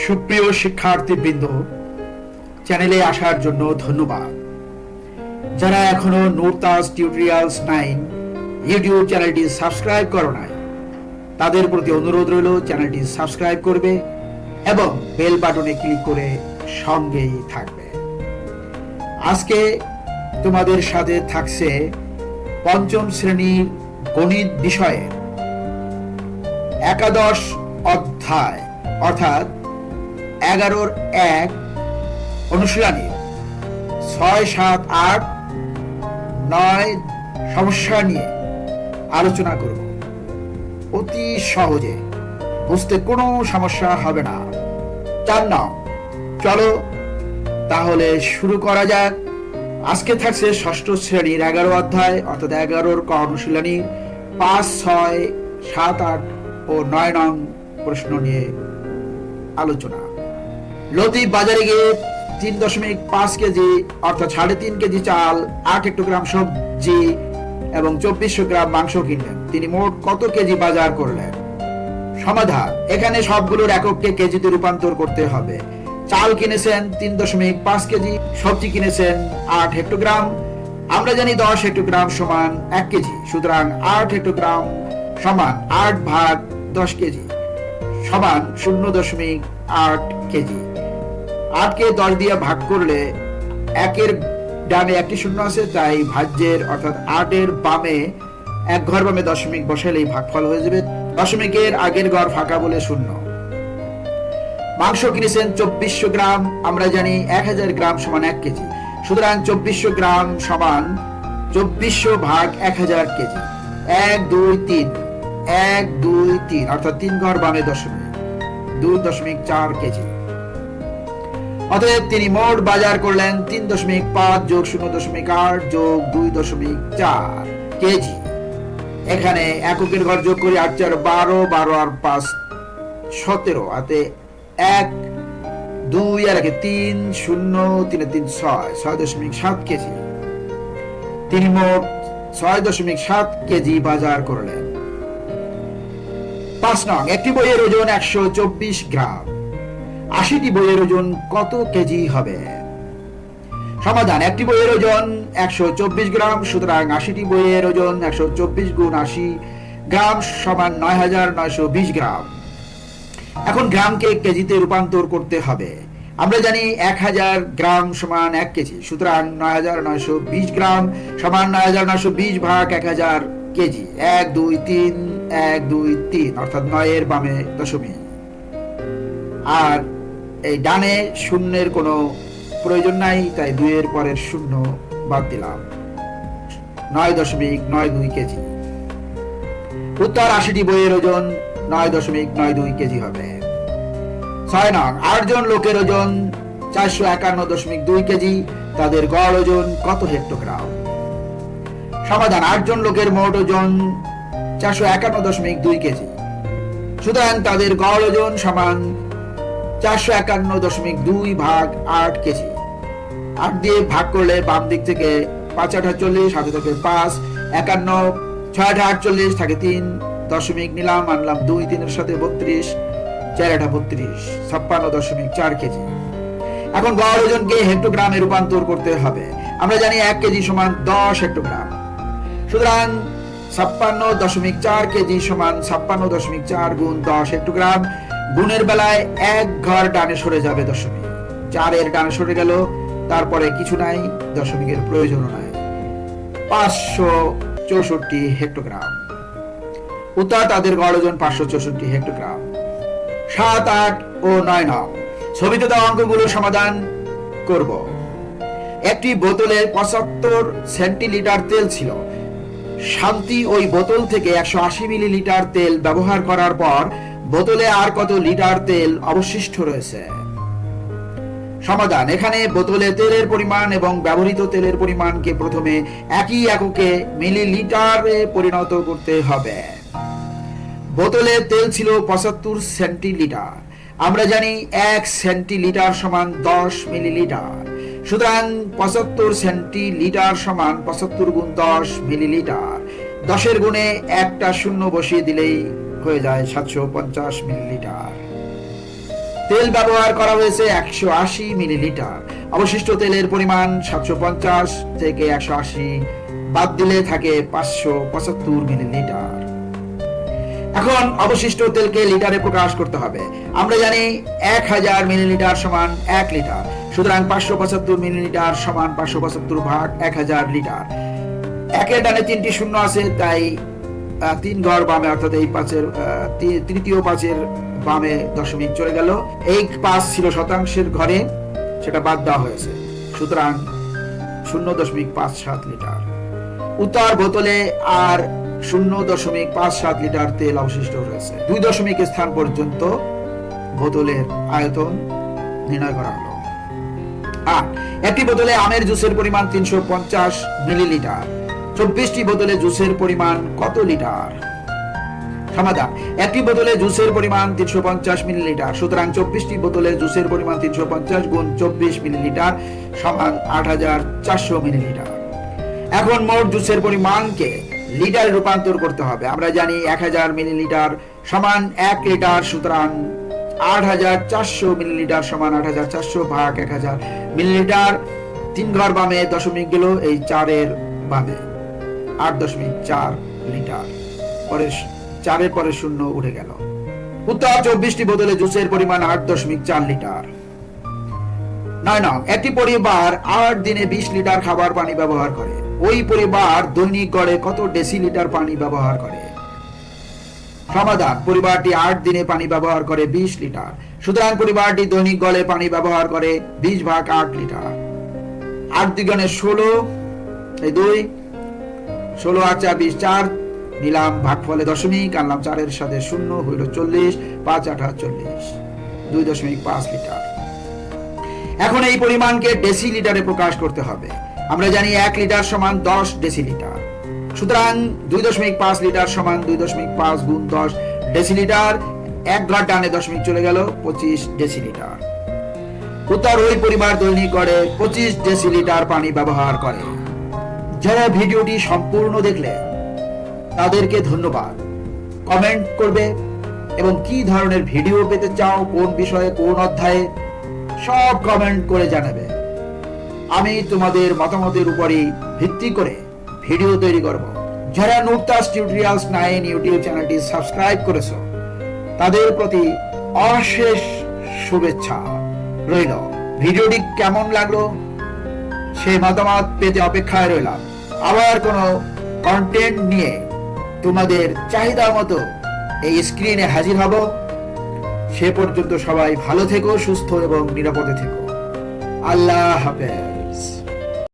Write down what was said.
সুপ্রিয় শিক্ষার্থীবৃন্দ চ্যানেলে আসার জন্য ধন্যবাদ। যারা এখনও নোরতাস টিউটোরিয়ালস নাইন ইউটিউব চ্যানেলটি সাবস্ক্রাইব করো নাই, তাদের প্রতি অনুরোধ রইল চ্যানেলটি সাবস্ক্রাইব করবে এবং বেল বাটনে ক্লিক করে সঙ্গেই থাকবে। আজকে তোমাদের সাথে থাকছে পঞ্চম শ্রেণির গণিত বিষয়ে একাদশ অধ্যায়, অর্থাৎ এগারোর এক অনুশীলনী। ছয়, সাত, আট, নয়, সমস্যা নিয়ে আলোচনা করব। অতি সহজে। বুঝতে কোনো সমস্যা হবে না। চার নাও। চলো, তাহলে শুরু করা যাক। আজকে থাকছে ষষ্ঠ শ্রেণির এগারো অধ্যায়, অর্থাৎ এগারোর ক অনুশীলনী। পাঁচ, ছয়, সাত, আট ও নয় নং প্রশ্ন নিয়ে আলোচনা। লতিফ বাজারে গিয়ে তিন দশমিক পাঁচ কেজি, অর্থাৎ সাড়ে তিন কেজি চাল, আট একটু গ্রাম সবজি এবং চব্বিশশো গ্রাম মাংস কিনলেন। তিনি মোট কত কেজি বাজার করলেন? সমাধান, এখানে সবগুলোর একককে কেজিতে রূপান্তর করতে হবে। চাল কিনেছেন তিন দশমিক পাঁচ কেজি, সবজি কিনেছেন আট হেক্টোগ্রাম আমরা জানি দশ হেক্টোগ্রাম সমান এক কেজি, সুতরাং আট হেক্টোগ্রাম সমান আট ভাগ দশ কেজি, সমান শূন্য দশমিক আট কেজি। আটকে দশ দিয়ে ভাগ করলে একের ডানে একটি শূন্য আছে, তাই ভাজ্যের অর্থাৎ আটের বামে এক ঘর বামে দশমিক বসালেই ভাগফল হয়ে যাবে। দশমিকের আগের ঘর ফাঁকা বলে শূন্য। মাংস কিনেছেন চব্বিশশো গ্রাম, আমরা জানি এক হাজার গ্রাম সমান এক কেজি। সুতরাং চব্বিশশো গ্রাম সমান চব্বিশশো ভাগ এক হাজার কেজি। এক, দুই, তিন। এক, দুই, তিন, অর্থাৎ তিন ঘর বামে দশমিক, দুই দশমিক চার কেজি। অতএব তিনি মোট বাজার করলেন তিন দশমিক পাঁচ যোগ শূন্য দশমিক আট যোগ দুই দশমিক চার কেজি। এখানে এককের ঘর যোগ করি আট চার বারো বারো আর পাঁচ সতেরো। হাতে এক, দুই আর একে তিন শূন্য, তিনে তিন ছয় ছয় দশমিক সাত কেজি। তিনি মোট ছয় দশমিক সাত কেজি বাজার করলেন। পাঁচ নং, একটি বইয়ের ওজন একশো চব্বিশ গ্রাম। আশিটি বইয়ের ওজন কত কেজি হবে? সমাধান, একটি বইয়ের ওজন একশো চব্বিশ গ্রাম, সুতরাং আশিটি বইয়ের ওজন একশো চব্বিশ গুণ আশি গ্রাম সমান নয় হাজার নয়শো বিশ গ্রাম। এখন গ্রামকে কেজিতে রূপান্তর করতে হবে। আমরা জানি এক হাজার গ্রাম সমান এক কেজি, সুতরাং নয় হাজার নয়শো বিশ গ্রাম সমান নয় হাজার নয়শো বিশ ভাগ এক হাজার কেজি। এক, দুই, তিন, এক, দুই, তিন, অর্থাৎ নয়ের বামে দশমিক। আর এই ডানে শূন্যের কোনো প্রয়োজন নাই, তাই দুইয়ের পরের শূন্য বাদ দিলাম। নয় দশমিক নয় দুই কেজি। উত্তর আশিটি বইয়ের ওজন নয় দশমিক নয় দুই কেজি হবে। ছয় নং, আটজন লোকের ওজন চারশো একান্ন দশমিক দুই কেজি, তাদের গড় ওজন কত হেক্টোগ্রাম? সমাধান, আটজন লোকের মোট ওজন চারশো একান্ন দশমিক দুই কেজি। সুতরাং তাদের গড় ওজন সমান চারশো একান্ন দশমিক দুই ভাগ আট কেজি। আট দিয়ে ভাগ করলে বাম দিক থেকে পাঁচ আট হাতে থাকে পাঁচ, একান্ন, ছয় আট আটচল্লিশ থাকে তিন দশমিক নিলাম, আনলাম দুই, তিনের সাথে বত্রিশ, চার বত্রিশ, ছাপ্পান্ন দশমিক চার কেজি। এখন গড় ওজনকে হেক্টোগ্রামে রূপান্তর করতে হবে। আমরা জানি এক কেজি সমান দশ হেক্টোগ্রাম। সুতরাং ছাপ্পান্ন দশমিক চার কেজি সমান ছাপ্পান্ন দশমিক চার গুণ দশ হেক্টোগ্রাম গুণের বেলায় এক ঘর ডানে সরে যাবে দশমিক চারের ডানে সরে গেল, তারপরে কিছু নাই, দশমিকের প্রয়োজনও নাই। পাঁচশো চৌষট্টি হেক্টোগ্রাম। উত্তর তাদের গড় ওজন পাঁচশো চৌষট্টি হেক্টোগ্রাম। সাত, আট ও নয় নং ছবিতে দেওয়া অঙ্কগুলোর সমাধান করব। একটি বোতলে পঁচাত্তর সেন্টিলিটার তেল ছিল। শান্তি ওই বোতল থেকে একশো আশি মিলিলিটার তেল ব্যবহার করার পর বোতলে আর কত লিটার তেল অবশিষ্ট রয়েছে? সমাধান, এখানে বোতলে তেলের পরিমাণ এবং ব্যবহৃত তেলের পরিমাণকে প্রথমে একই এককে মিলিলিটারে পরিণত করতে হবে। বোতলে তেল ছিল পঁচাত্তর সেন্টিলিটার। আমরা জানি এক সেন্টিলিটার সমান দশ মিলিলিটার। সুতরাং পঁচাত্তর সেন্টিলিটার সমান পঁচাত্তর গুণ দশ মিলিলিটার। দশের গুণে একটা শূন্য বসিয়ে দিলেই হয়ে যায় সাতশো পঞ্চাশ মিলিলিটার। তেল ব্যবহার করা হয়েছে একশো আশি মিলিলিটার। অবশিষ্ট তেলের পরিমাণ সাতশো পঞ্চাশ থেকে একশো আশি বাদ দিলে থাকে পাঁচশো পঁচাত্তর মিলিলিটার। এখন অবশিষ্ট তেলকে লিটারে প্রকাশ করতে হবে। আমরা জানি এক হাজার মিলিলিটার সমান এক লিটার। সুতরাং পাঁচশো পঁচাত্তর মিলিলিটার সমান পাঁচশো পঁচাত্তর ভাগ এক হাজার লিটার। একের ডানে তিনটি শূন্য আছে, তাই তিন ঘর বামে, অর্থাৎ এই পাঁচের তৃতীয় পাঁচের বামে দশমিক চলে গেল। এই পাঁচ ছিল শতাংশের ঘরে, সেটা বাদ দেওয়া হয়েছে। সুতরাং শূন্য দশমিক পাঁচ সাত লিটার। উত্তর বোতলে আর শূন্য দশমিক পাঁচ সাত লিটার তেল অবশিষ্ট রয়েছে। দুই দশমিক স্থান পর্যন্ত বোতলের আয়তন নির্ণয় করা হলো। আট একটি বোতলে আমের জুসের পরিমাণ তিনশো পঞ্চাশ মিলিলিটার। চব্বিশটি বোতলে জুসের পরিমাণ কত লিটার? সমাধান, একটি বোতলে জুসের পরিমাণ তিনশো পঞ্চাশ মিলিলিটার, সুতরাং চব্বিশটি বোতলে জুসের পরিমাণ তিনশো পঞ্চাশ গুণ চব্বিশ মিলিলিটার সমান আট হাজার চারশো মিলিলিটার। এখন মোট জুসের পরিমাণকে লিটারে রূপান্তর করতে হবে। আমরা জানি এক হাজার মিলিলিটার সমান এক লিটার, সুতরাং আট হাজার চারশো মিলিলিটার সমান আট হাজার চারশো ভাগ এক হাজার মিলিলিটার তিন ঘর বামে দশমিক গেল এই চারের বামে। আট দশমিক চার লিটার। পরে চারের পরে শূন্য উঠে গেল। উত্তর চব্বিশটি বোতলে জুসের পরিমাণ আট দশমিক চার লিটার। নয় নং, একটি পরিবার আট দিনে বিশ লিটার খাবার পানি ব্যবহার করে। ওই পরিবার দৈনিক গড়ে কত ডেসিলিটার পানি ব্যবহার করে? সমাধান পরিবারটি আট দিনে পানি ব্যবহার করে বিশ লিটার। সুতরাং পরিবারটি দৈনিক গড়ে পানি ব্যবহার করে বিশ ভাগ আট লিটার। আট দিগণে ষোলো, এই দুই ষোলো আট চার বিশ চার, নিলাম ভাগ ফলে দশমিক, আনলাম চারের সাথে শূন্য হইল চল্লিশ, পাঁচ আঠা চল্লিশ, দুই দশমিক পাঁচ লিটার। এখন এই পরিমাণকে ডেসিলিটারে প্রকাশ করতে হবে। আমরা জানি এক লিটার সমান দশ ডেসিলিটার। সুতরাং দুই দশমিক পাঁচ লিটার সমান দুই দশমিক পাঁচ গুণ দশ ডেসিলিটার, এক ঘর ডানে দশমিক চলে গেল পঁচিশ ডেসিলিটার। উত্তর ওই পরিবার দৈনিক করে পঁচিশ ডেসিলিটার পানি ব্যবহার করে। যারা ভিডিওটি সম্পূর্ণ দেখলে, তাদেরকে ধন্যবাদ। কমেন্ট করবে এবং কি ধরনের ভিডিও পেতে চাও, কোন বিষয়ে, কোন অধ্যায়ে, সব কমেন্ট করে জানাবে। আমি তোমাদের মতামতের উপরই ভিত্তি করে ভিডিও তৈরি করব। যারা নুকতাস টিউটোরিয়ালস নাইন ইউটিউব চ্যানেলটি সাবস্ক্রাইব করেছ, তাদের প্রতি অশেষ শুভেচ্ছা রইল। ভিডিওটি কেমন লাগল? সেই মতামত পেতে অপেক্ষায় রইলাম। আবার কোনো কন্টেন্ট নিয়ে তোমাদের চাহিদা মতো এই স্ক্রিনে হাজির হব। সে পর্যন্ত সবাই ভালো থেকো, সুস্থ এবং নিরাপদে থেকো। আল্লাহ হাফেজ।